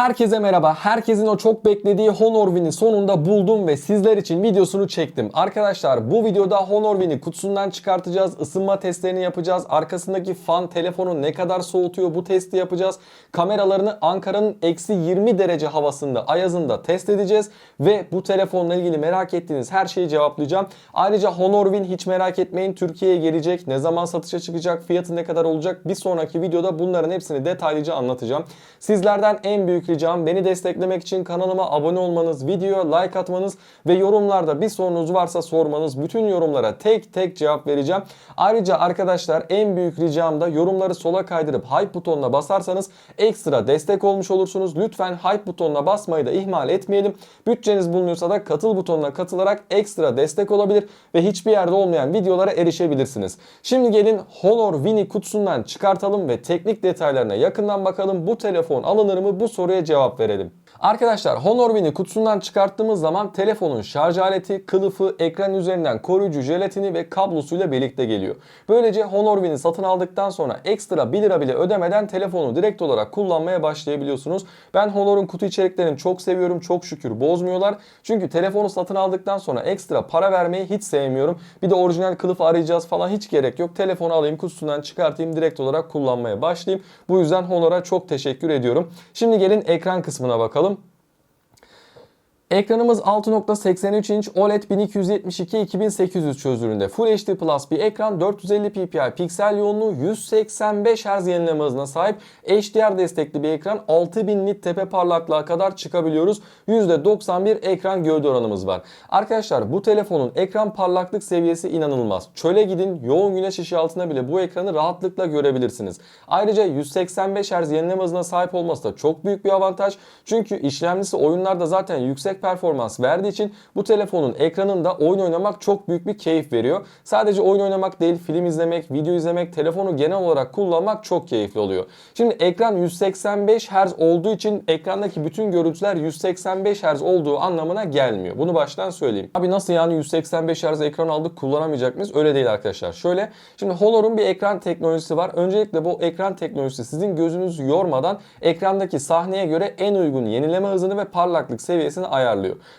Herkese merhaba. Herkesin o çok beklediği Honor Win'i sonunda buldum ve sizler için videosunu çektim. Arkadaşlar bu videoda Honor Win'i kutusundan çıkartacağız. ısınma testlerini yapacağız. Arkasındaki fan telefonu ne kadar soğutuyor bu testi yapacağız. Kameralarını Ankara'nın eksi 20 derece havasında ayazında test edeceğiz. Ve bu telefonla ilgili merak ettiğiniz her şeyi cevaplayacağım. Ayrıca Honor Win hiç merak etmeyin Türkiye'ye gelecek. Ne zaman satışa çıkacak, fiyatı ne kadar olacak bir sonraki videoda bunların hepsini detaylıca anlatacağım. Sizlerden en büyük ricam beni desteklemek için kanalıma abone olmanız, videoya like atmanız ve yorumlarda bir sorunuz varsa sormanız. Bütün yorumlara tek tek cevap vereceğim. Ayrıca arkadaşlar en büyük ricam da yorumları sola kaydırıp hype butonuna basarsanız ekstra destek olmuş olursunuz. Lütfen hype butonuna basmayı da ihmal etmeyelim. Bütçeniz bulunuyorsa da katıl butonuna katılarak ekstra destek olabilir ve hiçbir yerde olmayan videolara erişebilirsiniz. Şimdi gelin Honor Win'i kutusundan çıkartalım ve teknik detaylarına yakından bakalım. Bu telefon alınır mı? Bu soruya cevap verelim. Arkadaşlar Honor Win'i kutusundan çıkarttığımız zaman telefonun şarj aleti, kılıfı, ekran üzerinden koruyucu jelatini ve kablosuyla birlikte geliyor. Böylece Honor Win'i satın aldıktan sonra ekstra 1 lira bile ödemeden telefonu direkt olarak kullanmaya başlayabiliyorsunuz. Ben Honor'un kutu içeriklerini çok seviyorum. Çok şükür bozmuyorlar. Çünkü telefonu satın aldıktan sonra ekstra para vermeyi hiç sevmiyorum. Bir de orijinal kılıf arayacağız falan hiç gerek yok. Telefonu alayım kutusundan çıkartayım direkt olarak kullanmaya başlayayım. Bu yüzden Honor'a çok teşekkür ediyorum. Şimdi gelin ekran kısmına bakalım. Ekranımız 6.83 inç OLED 1272-2800 çözünürlüğünde Full HD Plus bir ekran 450 ppi piksel yoğunluğu 185 Hz yenileme hızına sahip HDR destekli bir ekran 6000 nit tepe parlaklığa kadar çıkabiliyoruz. %91 ekran gövde oranımız var. Arkadaşlar bu telefonun ekran parlaklık seviyesi inanılmaz. Çöle gidin yoğun güneş ışığı altında bile bu ekranı rahatlıkla görebilirsiniz. Ayrıca 185 Hz yenileme hızına sahip olması da çok büyük bir avantaj. Çünkü işlemcisi oyunlarda zaten yüksek performans verdiği için bu telefonun ekranında oyun oynamak çok büyük bir keyif veriyor. Sadece oyun oynamak değil, film izlemek, video izlemek, telefonu genel olarak kullanmak çok keyifli oluyor. Şimdi ekran 185 Hz olduğu için ekrandaki bütün görüntüler 185 Hz olduğu anlamına gelmiyor. Bunu baştan söyleyeyim. Abi nasıl yani 185 Hz ekran aldık kullanamayacak mıyız? Öyle değil arkadaşlar. Şöyle şimdi Honor'un bir ekran teknolojisi var. Öncelikle bu ekran teknolojisi sizin gözünüzü yormadan ekrandaki sahneye göre en uygun yenileme hızını ve parlaklık seviyesini ayarlıyor.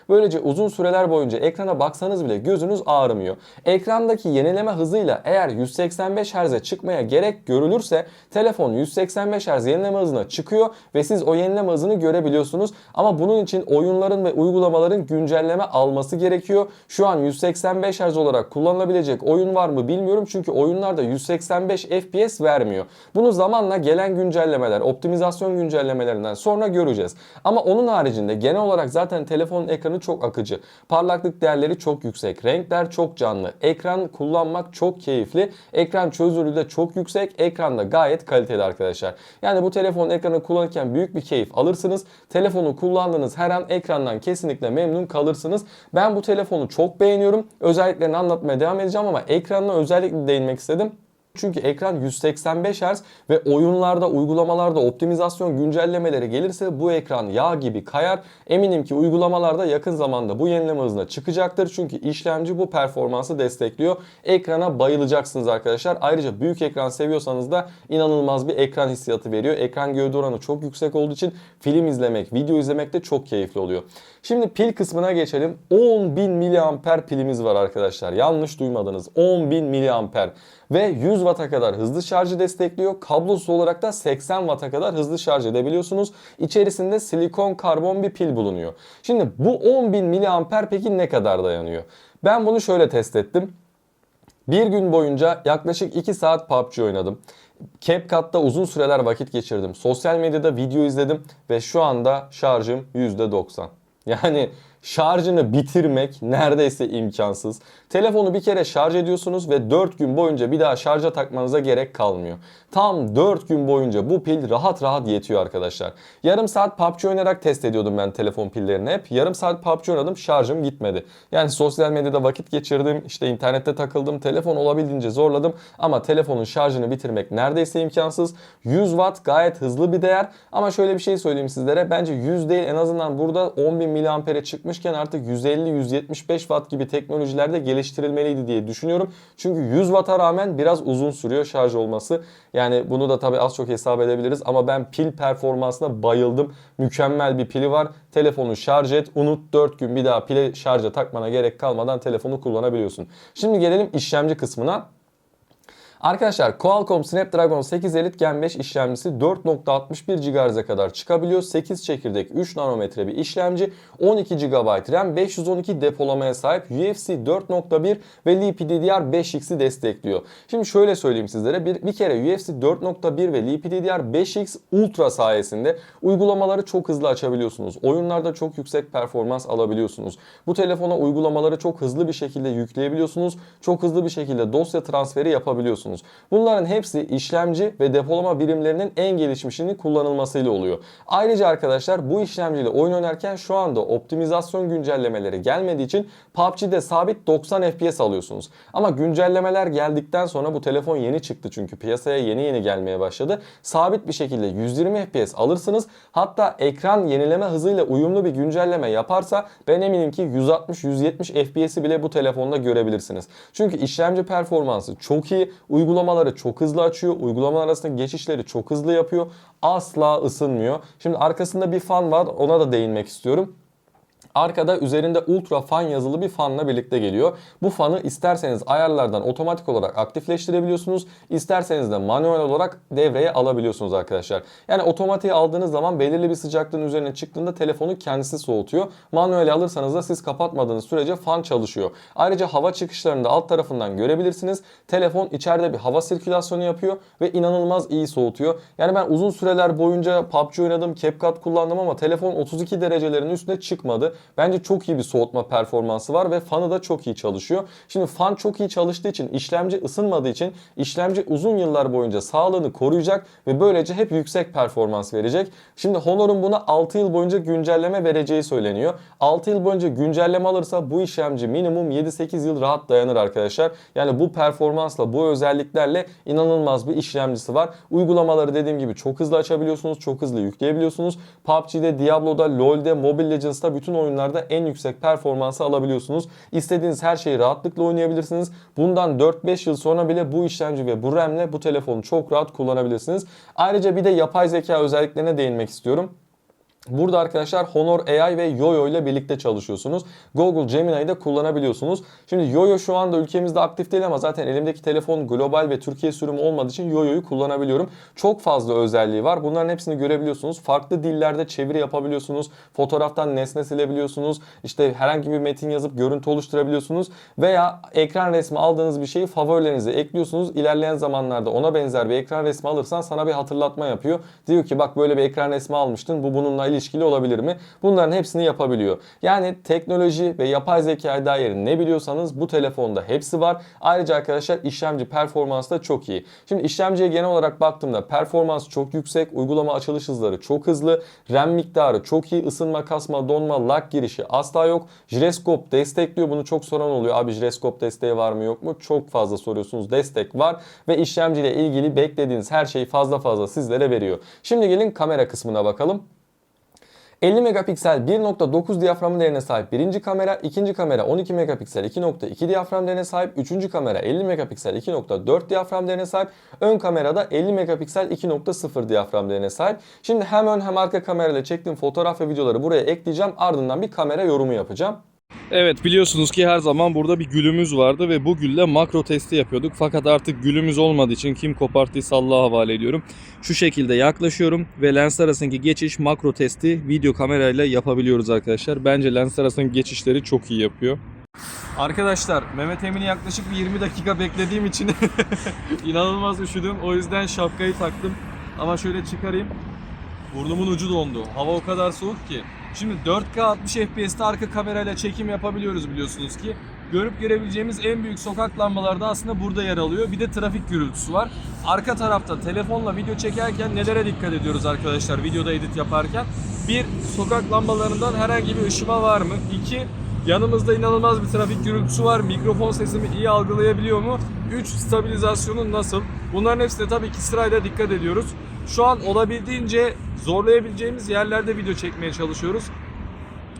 Böylece uzun süreler boyunca ekrana baksanız bile gözünüz ağrımıyor. Ekrandaki yenileme hızıyla eğer 185 Hz'e çıkmaya gerek görülürse telefon 185 Hz yenileme hızına çıkıyor ve siz o yenileme hızını görebiliyorsunuz. Ama bunun için oyunların ve uygulamaların güncelleme alması gerekiyor. Şu an 185 Hz olarak kullanılabilecek oyun var mı bilmiyorum çünkü oyunlarda 185 FPS vermiyor. Bunu zamanla gelen güncellemeler, optimizasyon güncellemelerinden sonra göreceğiz. Ama onun haricinde genel olarak zaten telefonun ekranı çok akıcı. Parlaklık değerleri çok yüksek. Renkler çok canlı. Ekran kullanmak çok keyifli. Ekran çözünürlüğü de çok yüksek. Ekran da gayet kaliteli arkadaşlar. Yani bu telefonun ekranı kullanırken büyük bir keyif alırsınız. Telefonu kullandığınız her an ekrandan kesinlikle memnun kalırsınız. Ben bu telefonu çok beğeniyorum. Özelliklerini anlatmaya devam edeceğim ama ekranına özellikle değinmek istedim. Çünkü ekran 185 Hz ve oyunlarda, uygulamalarda optimizasyon güncellemeleri gelirse bu ekran yağ gibi kayar. Eminim ki uygulamalarda yakın zamanda bu yenileme hızına çıkacaktır. Çünkü işlemci bu performansı destekliyor. Ekrana bayılacaksınız arkadaşlar. Ayrıca büyük ekran seviyorsanız da inanılmaz bir ekran hissiyatı veriyor. Ekran gövde oranı çok yüksek olduğu için film izlemek, video izlemek de çok keyifli oluyor. Şimdi pil kısmına geçelim. 10.000 mAh pilimiz var arkadaşlar. Yanlış duymadınız. 10.000 mAh ve 100 Watt'a kadar hızlı şarjı destekliyor. Kablosuz olarak da 80 Watt'a kadar hızlı şarj edebiliyorsunuz. İçerisinde silikon karbon bir pil bulunuyor. Şimdi bu 10.000 mAh peki ne kadar dayanıyor? Ben bunu şöyle test ettim. Bir gün boyunca yaklaşık 2 saat PUBG oynadım. CapCut'ta uzun süreler vakit geçirdim. Sosyal medyada video izledim ve şu anda şarjım %90. Yani şarjını bitirmek neredeyse imkansız. Telefonu bir kere şarj ediyorsunuz ve 4 gün boyunca bir daha şarja takmanıza gerek kalmıyor. Tam 4 gün boyunca bu pil rahat rahat yetiyor arkadaşlar. Yarım saat PUBG oynayarak test ediyordum ben telefon pillerini hep. Yarım saat PUBG oynadım şarjım gitmedi. Yani sosyal medyada vakit geçirdim, işte internette takıldım, telefon olabildiğince zorladım ama telefonun şarjını bitirmek neredeyse imkansız. 100 Watt gayet hızlı bir değer ama şöyle bir şey söyleyeyim sizlere. Bence 100 değil en azından burada 10.000 mAh'e çıkmış yapmışken artık 150-175 watt gibi teknolojilerde geliştirilmeliydi diye düşünüyorum. Çünkü 100 watt'a rağmen biraz uzun sürüyor şarj olması. Yani bunu da tabii az çok hesap edebiliriz ama ben pil performansına bayıldım. Mükemmel bir pili var. Telefonu şarj et, unut 4 gün bir daha pile şarja takmana gerek kalmadan telefonu kullanabiliyorsun. Şimdi gelelim işlemci kısmına. Arkadaşlar Qualcomm Snapdragon 8 Elite Gen 5 işlemcisi 4.61 GHz'e kadar çıkabiliyor. 8 çekirdek 3 nanometre bir işlemci. 12 GB RAM 512 depolamaya sahip. UFC 4.1 ve LPDDR5X'i destekliyor. Şimdi şöyle söyleyeyim sizlere. Bir, bir kere UFC 4.1 ve LPDDR5X Ultra sayesinde uygulamaları çok hızlı açabiliyorsunuz. Oyunlarda çok yüksek performans alabiliyorsunuz. Bu telefona uygulamaları çok hızlı bir şekilde yükleyebiliyorsunuz. Çok hızlı bir şekilde dosya transferi yapabiliyorsunuz. Bunların hepsi işlemci ve depolama birimlerinin en gelişmişinin kullanılmasıyla oluyor. Ayrıca arkadaşlar bu işlemciyle oyun oynarken şu anda optimizasyon güncellemeleri gelmediği için PUBG'de sabit 90 FPS alıyorsunuz. Ama güncellemeler geldikten sonra bu telefon yeni çıktı çünkü piyasaya yeni yeni gelmeye başladı. Sabit bir şekilde 120 FPS alırsınız. Hatta ekran yenileme hızıyla uyumlu bir güncelleme yaparsa ben eminim ki 160-170 FPS'i bile bu telefonda görebilirsiniz. Çünkü işlemci performansı çok iyi. Uygulamaları çok hızlı açıyor. Uygulamalar arasında geçişleri çok hızlı yapıyor. Asla ısınmıyor. Şimdi arkasında bir fan var. Ona da değinmek istiyorum. Arkada üzerinde ultra fan yazılı bir fanla birlikte geliyor. Bu fanı isterseniz ayarlardan otomatik olarak aktifleştirebiliyorsunuz. İsterseniz de manuel olarak devreye alabiliyorsunuz arkadaşlar. Yani otomatiğe aldığınız zaman belirli bir sıcaklığın üzerine çıktığında telefonu kendisi soğutuyor. Manuel alırsanız da siz kapatmadığınız sürece fan çalışıyor. Ayrıca hava çıkışlarını alt tarafından görebilirsiniz. Telefon içeride bir hava sirkülasyonu yapıyor ve inanılmaz iyi soğutuyor. Yani ben uzun süreler boyunca PUBG oynadım, CapCut kullandım ama telefon 32 derecelerin üstüne çıkmadı. Bence çok iyi bir soğutma performansı var ve fanı da çok iyi çalışıyor. Şimdi fan çok iyi çalıştığı için, işlemci ısınmadığı için işlemci uzun yıllar boyunca sağlığını koruyacak ve böylece hep yüksek performans verecek. Şimdi Honor'un buna 6 yıl boyunca güncelleme vereceği söyleniyor. 6 yıl boyunca güncelleme alırsa bu işlemci minimum 7-8 yıl rahat dayanır arkadaşlar. Yani bu performansla, bu özelliklerle inanılmaz bir işlemcisi var. Uygulamaları dediğim gibi çok hızlı açabiliyorsunuz, çok hızlı yükleyebiliyorsunuz. PUBG'de, Diablo'da, LoL'de, Mobile Legends'ta bütün oyunlarda en yüksek performansı alabiliyorsunuz. İstediğiniz her şeyi rahatlıkla oynayabilirsiniz. Bundan 4-5 yıl sonra bile bu işlemci ve bu RAM'le bu telefonu çok rahat kullanabilirsiniz. Ayrıca bir de yapay zeka özelliklerine değinmek istiyorum. Burada arkadaşlar Honor AI ve Yoyo ile birlikte çalışıyorsunuz. Google Gemini'yi de kullanabiliyorsunuz. Şimdi Yoyo şu anda ülkemizde aktif değil ama zaten elimdeki telefon global ve Türkiye sürümü olmadığı için Yoyo'yu kullanabiliyorum. Çok fazla özelliği var. Bunların hepsini görebiliyorsunuz. Farklı dillerde çeviri yapabiliyorsunuz. Fotoğraftan nesne silebiliyorsunuz. İşte herhangi bir metin yazıp görüntü oluşturabiliyorsunuz. Veya ekran resmi aldığınız bir şeyi favorilerinize ekliyorsunuz. İlerleyen zamanlarda ona benzer bir ekran resmi alırsan sana bir hatırlatma yapıyor. Diyor ki bak böyle bir ekran resmi almıştın. Bu bununla ilişkili olabilir mi? Bunların hepsini yapabiliyor. Yani teknoloji ve yapay zekaya dair ne biliyorsanız bu telefonda hepsi var. Ayrıca arkadaşlar işlemci performansı da çok iyi. Şimdi işlemciye genel olarak baktığımda performans çok yüksek, uygulama açılış hızları çok hızlı, RAM miktarı çok iyi, ısınma, kasma, donma, lag girişi asla yok. Jiroskop destekliyor. Bunu çok soran oluyor. Abi jiroskop desteği var mı yok mu? Çok fazla soruyorsunuz. Destek var ve işlemciyle ilgili beklediğiniz her şeyi fazla fazla sizlere veriyor. Şimdi gelin kamera kısmına bakalım. 50 megapiksel 1.9 diyafram değerine sahip birinci kamera, ikinci kamera 12 megapiksel 2.2 diyafram değerine sahip, üçüncü kamera 50 megapiksel 2.4 diyafram değerine sahip, ön kamerada 50 megapiksel 2.0 diyafram değerine sahip. Şimdi hem ön hem arka kamerayla çektiğim fotoğraf ve videoları buraya ekleyeceğim. Ardından bir kamera yorumu yapacağım. Evet biliyorsunuz ki her zaman burada bir gülümüz vardı ve bu gülle makro testi yapıyorduk. Fakat artık gülümüz olmadığı için kim koparttıysa Allah'a havale ediyorum. Şu şekilde yaklaşıyorum ve lens arasındaki geçiş makro testi video kamerayla yapabiliyoruz arkadaşlar. Bence lens arasındaki geçişleri çok iyi yapıyor. Arkadaşlar Mehmet Emin'i yaklaşık bir 20 dakika beklediğim için inanılmaz üşüdüm. O yüzden şapkayı taktım. Ama şöyle çıkarayım. Burnumun ucu dondu. Hava o kadar soğuk ki. Şimdi 4K 60 FPS'te arka kamerayla çekim yapabiliyoruz biliyorsunuz ki. Görüp görebileceğimiz en büyük sokak lambaları da aslında burada yer alıyor. Bir de trafik gürültüsü var. Arka tarafta telefonla video çekerken nelere dikkat ediyoruz arkadaşlar videoda edit yaparken? Bir, sokak lambalarından herhangi bir ışıma var mı? İki, yanımızda inanılmaz bir trafik gürültüsü var. Mikrofon sesimi iyi algılayabiliyor mu? 3. Stabilizasyonu nasıl? Bunların hepsine tabii ki sırayla dikkat ediyoruz. Şu an olabildiğince zorlayabileceğimiz yerlerde video çekmeye çalışıyoruz.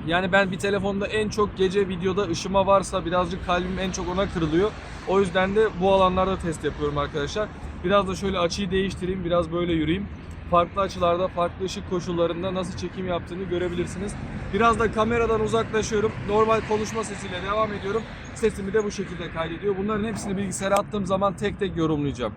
Yani ben bir telefonda en çok gece videoda ışıma varsa birazcık kalbim en çok ona kırılıyor. O yüzden de bu alanlarda test yapıyorum arkadaşlar. Biraz da şöyle açıyı değiştireyim, biraz böyle yürüyeyim. Farklı açılarda, farklı ışık koşullarında nasıl çekim yaptığını görebilirsiniz. Biraz da kameradan uzaklaşıyorum. Normal konuşma sesiyle devam ediyorum. Sesimi de bu şekilde kaydediyor. Bunların hepsini bilgisayara attığım zaman tek tek yorumlayacağım.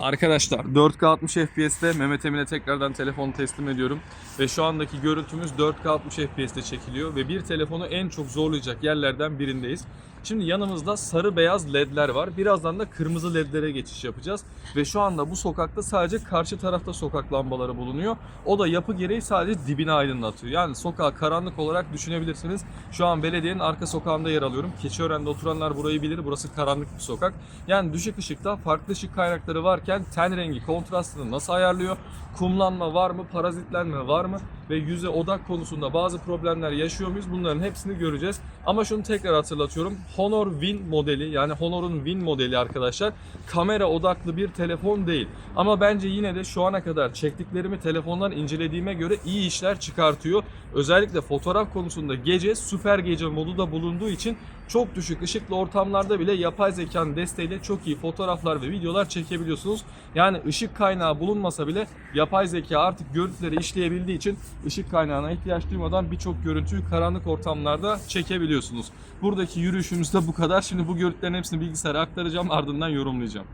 Arkadaşlar 4K 60 FPS'te Mehmet Emin'e tekrardan telefonu teslim ediyorum. Ve şu andaki görüntümüz 4K 60 FPS'te çekiliyor. Ve bir telefonu en çok zorlayacak yerlerden birindeyiz. Şimdi yanımızda sarı beyaz ledler var. Birazdan da kırmızı ledlere geçiş yapacağız. Ve şu anda bu sokakta sadece karşı tarafta sokak lambaları bulunuyor. O da yapı gereği sadece dibini aydınlatıyor. Yani sokağı karanlık olarak düşünebilirsiniz. Şu an belediyenin arka sokağında yer alıyorum. Keçiören'de oturanlar burayı bilir. Burası karanlık bir sokak. Yani düşük ışıkta farklı ışık kaynakları varken ten rengi kontrastını nasıl ayarlıyor? Kumlanma var mı? Parazitlenme var mı? Ve yüze odak konusunda bazı problemler yaşıyor muyuz? Bunların hepsini göreceğiz. Ama şunu tekrar hatırlatıyorum. Honor Win modeli yani Honor'un Win modeli arkadaşlar kamera odaklı bir telefon değil. Ama bence yine de şu ana kadar çektiklerimi telefondan incelediğime göre iyi işler çıkartıyor. Özellikle fotoğraf konusunda gece süper gece modu da bulunduğu için çok düşük ışıklı ortamlarda bile yapay zekanın desteğiyle çok iyi fotoğraflar ve videolar çekebiliyorsunuz. Yani ışık kaynağı bulunmasa bile yapay zeka artık görüntüleri işleyebildiği için ışık kaynağına ihtiyaç duymadan birçok görüntüyü karanlık ortamlarda çekebiliyorsunuz. Buradaki yürüyüşümüz de bu kadar. Şimdi bu görüntülerin hepsini bilgisayara aktaracağım ardından yorumlayacağım.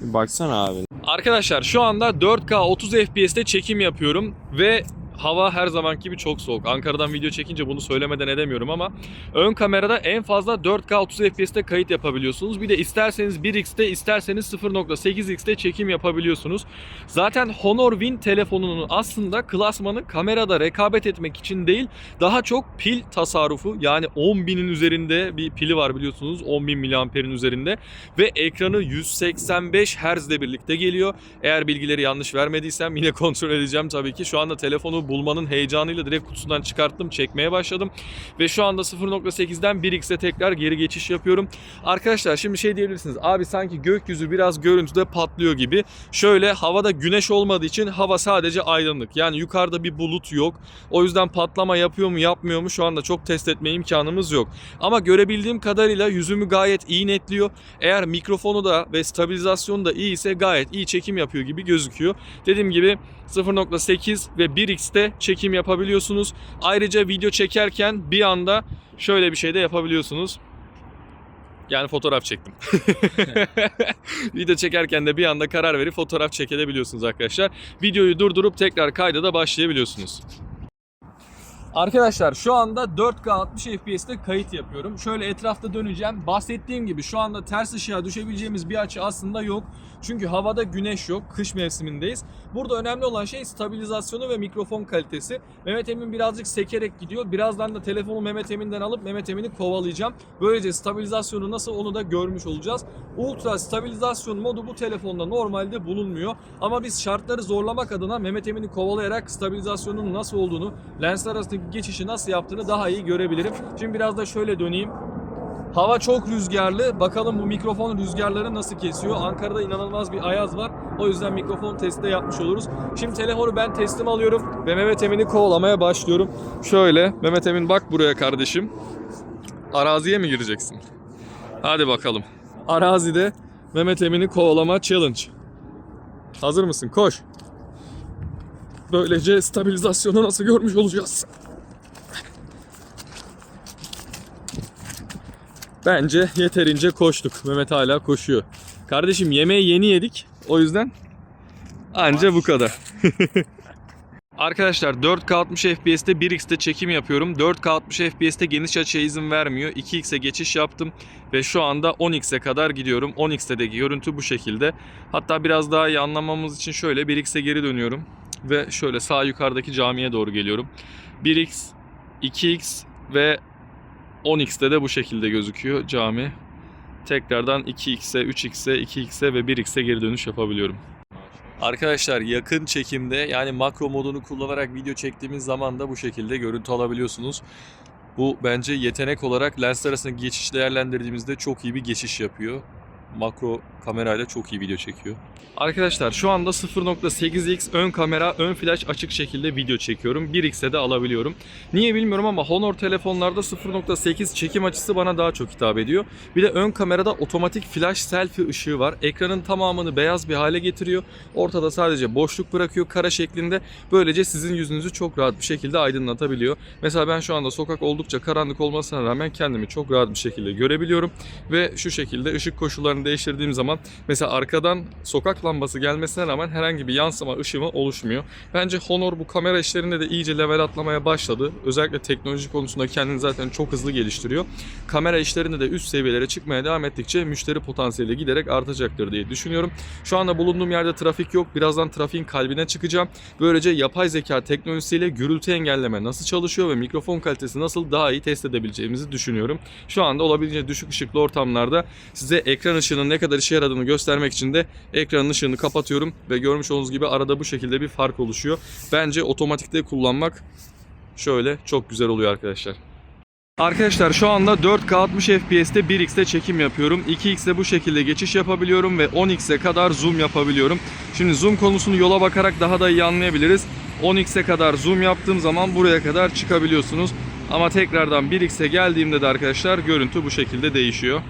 Baksana abi. Arkadaşlar şu anda 4K 30 FPS'te çekim yapıyorum ve hava her zamanki gibi çok soğuk. Ankara'dan video çekince bunu söylemeden edemiyorum ama ön kamerada en fazla 4K 30 FPS'te kayıt yapabiliyorsunuz. Bir de isterseniz 1x'te isterseniz 0.8x'te çekim yapabiliyorsunuz. Zaten Honor Win telefonunun aslında klasmanı kamerada rekabet etmek için değil daha çok pil tasarrufu yani 10.000'in üzerinde bir pili var biliyorsunuz 10.000 mAh'in üzerinde ve ekranı 185 Hz ile birlikte geliyor. Eğer bilgileri yanlış vermediysem yine kontrol edeceğim tabii ki. Şu anda telefonu bulmanın heyecanıyla direkt kutusundan çıkarttım, çekmeye başladım. Ve şu anda 0.8'den 1x'e tekrar geri geçiş yapıyorum. Arkadaşlar şimdi şey diyebilirsiniz. Abi sanki gökyüzü biraz görüntüde patlıyor gibi. Şöyle havada güneş olmadığı için hava sadece aydınlık. Yani yukarıda bir bulut yok. O yüzden patlama yapıyor mu yapmıyor mu şu anda çok test etme imkanımız yok. Ama görebildiğim kadarıyla yüzümü gayet iyi netliyor. Eğer mikrofonu da ve stabilizasyonu da iyi ise gayet iyi çekim yapıyor gibi gözüküyor. Dediğim gibi 0.8 ve 1x'te çekim yapabiliyorsunuz. Ayrıca video çekerken bir anda şöyle bir şey de yapabiliyorsunuz. Yani fotoğraf çektim. Video çekerken de bir anda karar verip fotoğraf çekebiliyorsunuz arkadaşlar. Videoyu durdurup tekrar kayda da başlayabiliyorsunuz. Arkadaşlar şu anda 4K 60 FPS'te kayıt yapıyorum. Şöyle etrafta döneceğim. Bahsettiğim gibi şu anda ters ışığa düşebileceğimiz bir açı aslında yok. Çünkü havada güneş yok. Kış mevsimindeyiz. Burada önemli olan şey stabilizasyonu ve mikrofon kalitesi. Mehmet Emin birazcık sekerek gidiyor. Birazdan da telefonu Mehmet Emin'den alıp Mehmet Emin'i kovalayacağım. Böylece stabilizasyonu nasıl onu da görmüş olacağız. Ultra stabilizasyon modu bu telefonda normalde bulunmuyor. Ama biz şartları zorlamak adına Mehmet Emin'i kovalayarak stabilizasyonun nasıl olduğunu, lensler arasındaki geçişi nasıl yaptığını daha iyi görebilirim. Şimdi biraz da şöyle döneyim. Hava çok rüzgarlı. Bakalım bu mikrofon rüzgarları nasıl kesiyor. Ankara'da inanılmaz bir ayaz var. O yüzden mikrofon testi de yapmış oluruz. Şimdi telefonu ben teslim alıyorum ve Mehmet Emin'i kovalamaya başlıyorum. Şöyle Mehmet Emin bak buraya kardeşim. Araziye mi gireceksin? Hadi bakalım. Arazide Mehmet Emin'i kovalama challenge. Hazır mısın? Koş. Böylece stabilizasyonu nasıl görmüş olacağız. Bence yeterince koştuk. Mehmet hala koşuyor. Kardeşim yemeği yeni yedik. O yüzden anca bu kadar. Arkadaşlar 4K 60 FPS'te 1x'te çekim yapıyorum. 4K 60 FPS'te geniş açıya izin vermiyor. 2x'e geçiş yaptım ve şu anda 10x'e kadar gidiyorum. 10x'teki görüntü bu şekilde. Hatta biraz daha iyi anlamamız için şöyle 1x'e geri dönüyorum ve şöyle sağ yukarıdaki camiye doğru geliyorum. 1x, 2x ve 10x'te de bu şekilde gözüküyor cami. Tekrardan 2x'e, 3x'e, 2x'e ve 1x'e geri dönüş yapabiliyorum. Arkadaşlar yakın çekimde yani makro modunu kullanarak video çektiğimiz zaman da bu şekilde görüntü alabiliyorsunuz. Bu bence yetenek olarak lensler arasındaki geçiş değerlendirdiğimizde çok iyi bir geçiş yapıyor. Makro kamerayla çok iyi video çekiyor. Arkadaşlar şu anda 0.8x ön kamera, ön flash açık şekilde video çekiyorum. 1x'e de alabiliyorum. Niye bilmiyorum ama Honor telefonlarda 0.8 çekim açısı bana daha çok hitap ediyor. Bir de ön kamerada otomatik flash selfie ışığı var. Ekranın tamamını beyaz bir hale getiriyor. Ortada sadece boşluk bırakıyor kara şeklinde. Böylece sizin yüzünüzü çok rahat bir şekilde aydınlatabiliyor. Mesela ben şu anda sokak oldukça karanlık olmasına rağmen kendimi çok rahat bir şekilde görebiliyorum. Ve şu şekilde ışık koşullarını değiştirdiğim zaman mesela arkadan sokak lambası gelmesine rağmen herhangi bir yansıma ışıma oluşmuyor. Bence Honor bu kamera işlerinde de iyice level atlamaya başladı. Özellikle teknoloji konusunda kendini zaten çok hızlı geliştiriyor. Kamera işlerinde de üst seviyelere çıkmaya devam ettikçe müşteri potansiyeli giderek artacaktır diye düşünüyorum. Şu anda bulunduğum yerde trafik yok. Birazdan trafiğin kalbine çıkacağım. Böylece yapay zeka teknolojisiyle gürültü engelleme nasıl çalışıyor ve mikrofon kalitesi nasıl daha iyi test edebileceğimizi düşünüyorum. Şu anda olabildiğince düşük ışıklı ortamlarda size ekran ışığının ne kadar işe yaradığını göstermek için de ekranın ışığını kapatıyorum ve görmüş olduğunuz gibi arada bu şekilde bir fark oluşuyor. Bence otomatikte kullanmak şöyle çok güzel oluyor arkadaşlar. Arkadaşlar şu anda 4K 60 FPS'te 1x'te çekim yapıyorum. 2x'te bu şekilde geçiş yapabiliyorum ve 10x'e kadar zoom yapabiliyorum. Şimdi zoom konusunu yola bakarak daha da iyi anlayabiliriz. 10x'e kadar zoom yaptığım zaman buraya kadar çıkabiliyorsunuz. Ama tekrardan 1x'e geldiğimde de arkadaşlar görüntü bu şekilde değişiyor.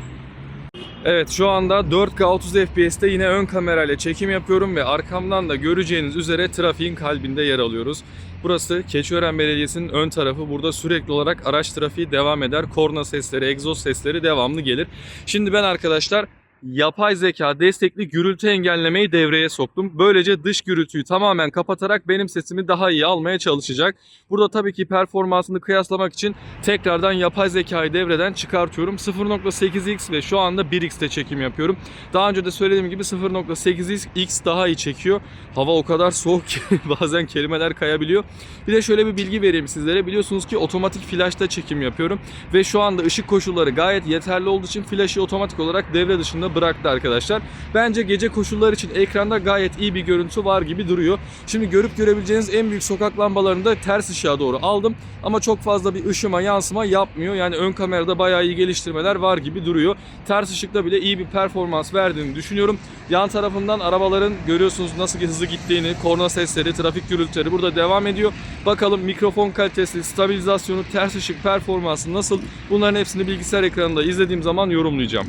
Evet şu anda 4K 30 FPS'te yine ön kamerayla çekim yapıyorum ve arkamdan da göreceğiniz üzere trafiğin kalbinde yer alıyoruz. Burası Keçiören Belediyesi'nin ön tarafı. Burada sürekli olarak araç trafiği devam eder. Korna sesleri, egzoz sesleri devamlı gelir. Şimdi ben arkadaşlar yapay zeka destekli gürültü engellemeyi devreye soktum. Böylece dış gürültüyü tamamen kapatarak benim sesimi daha iyi almaya çalışacak. Burada tabii ki performansını kıyaslamak için tekrardan yapay zekayı devreden çıkartıyorum. 0.8x ve şu anda 1x'te çekim yapıyorum. Daha önce de söylediğim gibi 0.8x daha iyi çekiyor. Hava o kadar soğuk ki bazen kelimeler kayabiliyor. Bir de şöyle bir bilgi vereyim sizlere. Biliyorsunuz ki otomatik flash'ta çekim yapıyorum. Ve şu anda ışık koşulları gayet yeterli olduğu için flash'ı otomatik olarak devre dışında bıraktı arkadaşlar. Bence gece koşulları için ekranda gayet iyi bir görüntü var gibi duruyor. Şimdi görüp görebileceğiniz en büyük sokak lambalarını da ters ışığa doğru aldım. Ama çok fazla bir ışıma yansıma yapmıyor. Yani ön kamerada bayağı iyi geliştirmeler var gibi duruyor. Ters ışıkta bile iyi bir performans verdiğini düşünüyorum. Yan tarafından arabaların görüyorsunuz nasıl hızlı gittiğini, korna sesleri, trafik gürültüleri burada devam ediyor. Bakalım mikrofon kalitesi, stabilizasyonu, ters ışık performansı nasıl? Bunların hepsini bilgisayar ekranında izlediğim zaman yorumlayacağım.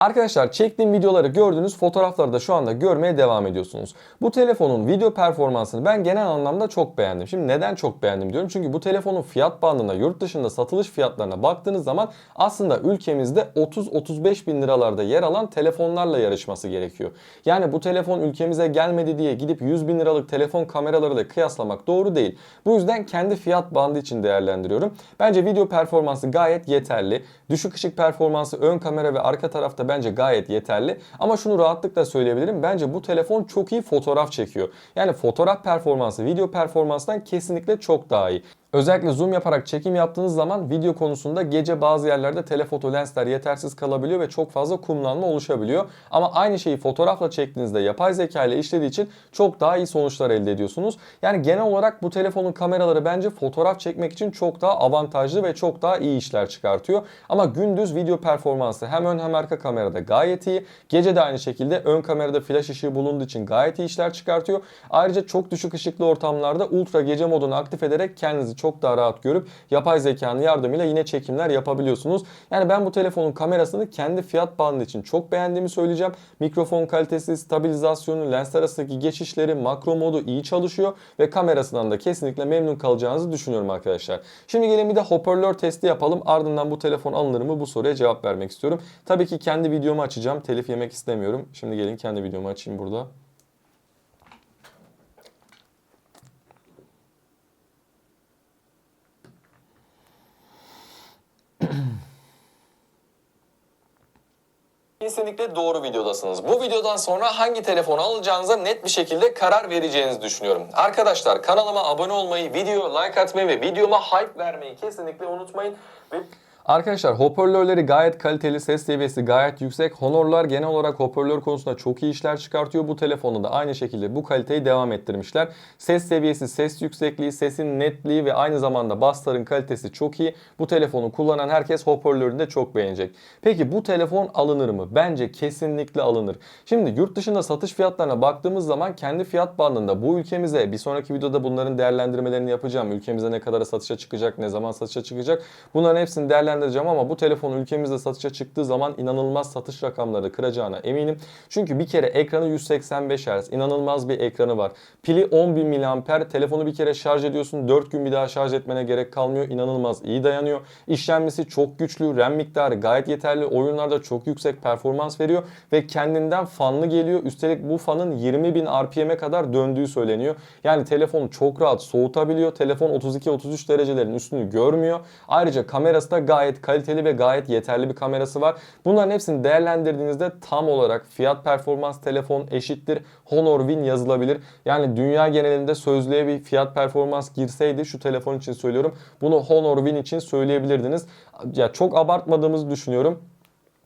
Arkadaşlar çektiğim videoları gördüğünüz fotoğrafları da şu anda görmeye devam ediyorsunuz. Bu telefonun video performansını ben genel anlamda çok beğendim. Şimdi neden çok beğendim diyorum? Çünkü bu telefonun fiyat bandına, yurt dışında satılış fiyatlarına baktığınız zaman aslında ülkemizde 30-35 bin liralarda yer alan telefonlarla yarışması gerekiyor. Yani bu telefon ülkemize gelmedi diye gidip 100 bin liralık telefon kameralarıyla kıyaslamak doğru değil. Bu yüzden kendi fiyat bandı için değerlendiriyorum. Bence video performansı gayet yeterli. Düşük ışık performansı ön kamera ve arka tarafta bence gayet yeterli. Ama şunu rahatlıkla söyleyebilirim. Bence bu telefon çok iyi fotoğraf çekiyor. Yani fotoğraf performansı video performansından kesinlikle çok daha iyi. Özellikle zoom yaparak çekim yaptığınız zaman video konusunda gece bazı yerlerde telefoto lensler yetersiz kalabiliyor ve çok fazla kumlanma oluşabiliyor. Ama aynı şeyi fotoğrafla çektiğinizde yapay zeka ile işlediği için çok daha iyi sonuçlar elde ediyorsunuz. Yani genel olarak bu telefonun kameraları bence fotoğraf çekmek için çok daha avantajlı ve çok daha iyi işler çıkartıyor. Ama gündüz video performansı hem ön hem arka kamerada gayet iyi. Gece de aynı şekilde ön kamerada flash ışığı bulunduğu için gayet iyi işler çıkartıyor. Ayrıca çok düşük ışıklı ortamlarda ultra gece modunu aktif ederek kendinizi çok daha rahat görüp yapay zekanın yardımıyla yine çekimler yapabiliyorsunuz. Yani ben bu telefonun kamerasını kendi fiyat bandı için çok beğendiğimi söyleyeceğim. Mikrofon kalitesi, stabilizasyonu, lens arasındaki geçişleri, makro modu iyi çalışıyor ve kamerasından da kesinlikle memnun kalacağınızı düşünüyorum arkadaşlar. Şimdi gelin bir de hoparlör testi yapalım. Ardından bu telefon alınır mı bu soruya cevap vermek istiyorum. Tabii ki kendi videomu açacağım. Telif yemek istemiyorum. Şimdi gelin kendi videomu açayım burada. Kesinlikle doğru videodasınız. Bu videodan sonra hangi telefonu alacağınıza net bir şekilde karar vereceğinizi düşünüyorum. Arkadaşlar kanalıma abone olmayı, videoya like atmayı ve videoma hype vermeyi kesinlikle unutmayın. Ve Arkadaşlar hoparlörleri gayet kaliteli, ses seviyesi gayet yüksek. Honor'lar genel olarak hoparlör konusunda çok iyi işler çıkartıyor. Bu telefonda da aynı şekilde bu kaliteyi devam ettirmişler. Ses seviyesi, ses yüksekliği, sesin netliği ve aynı zamanda bassların kalitesi çok iyi. Bu telefonu kullanan herkes hoparlörünü de çok beğenecek. Peki bu telefon alınır mı? Bence kesinlikle alınır. Şimdi yurt dışında satış fiyatlarına baktığımız zaman kendi fiyat bandında bu ülkemize bir sonraki videoda bunların değerlendirmelerini yapacağım. Ülkemize ne kadar satışa çıkacak, ne zaman satışa çıkacak. Bunların hepsini değerlendireceğim ama bu telefon ülkemizde satışa çıktığı zaman inanılmaz satış rakamları kıracağına eminim. Çünkü bir kere ekranı 185 Hz, inanılmaz bir ekranı var. Pili 10.000 mAh, telefonu bir kere şarj ediyorsun, 4 gün bir daha şarj etmene gerek kalmıyor. İnanılmaz iyi dayanıyor. İşlemcisi çok güçlü, RAM miktarı gayet yeterli. Oyunlarda çok yüksek performans veriyor ve kendinden fanlı geliyor. Üstelik bu fanın 20.000 RPM'e kadar döndüğü söyleniyor. Yani telefonu çok rahat soğutabiliyor. Telefon 32-33 derecelerin üstünü görmüyor. Ayrıca kamerası da gayet kaliteli ve gayet yeterli bir kamerası var. Bunların hepsini değerlendirdiğinizde tam olarak fiyat performans telefon eşittir Honor Win yazılabilir. Yani dünya genelinde sözlüğe bir fiyat performans girseydi şu telefon için söylüyorum. Bunu Honor Win için söyleyebilirdiniz. Ya çok abartmadığımızı düşünüyorum.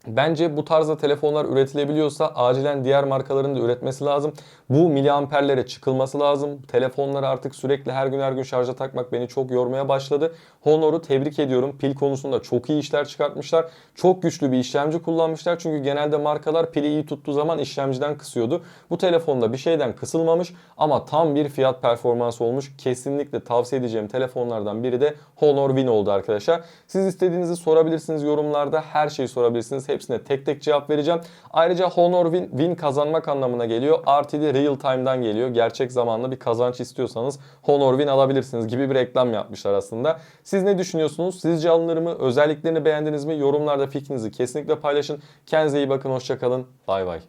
Bence bu tarzda telefonlar üretilebiliyorsa acilen diğer markaların da üretmesi lazım. Bu miliamperlere çıkılması lazım. Telefonları artık sürekli her gün her gün şarja takmak beni çok yormaya başladı. Honor'u tebrik ediyorum. Pil konusunda çok iyi işler çıkartmışlar. Çok güçlü bir işlemci kullanmışlar. Çünkü genelde markalar pili iyi tuttuğu zaman işlemciden kısıyordu. Bu telefonda bir şeyden kısılmamış ama tam bir fiyat performansı olmuş. Kesinlikle tavsiye edeceğim telefonlardan biri de Honor Win oldu arkadaşlar. Siz istediğinizi sorabilirsiniz yorumlarda. Her şeyi sorabilirsiniz. Hepsine tek tek cevap vereceğim. Ayrıca Honor Win, win kazanmak anlamına geliyor. RTD Real Time'dan geliyor. Gerçek zamanlı bir kazanç istiyorsanız Honor Win alabilirsiniz gibi bir reklam yapmışlar aslında. Siz ne düşünüyorsunuz? Sizce alınır mı? Özelliklerini beğendiniz mi? Yorumlarda fikrinizi kesinlikle paylaşın. Kendinize iyi bakın. Hoşçakalın. Bay bay.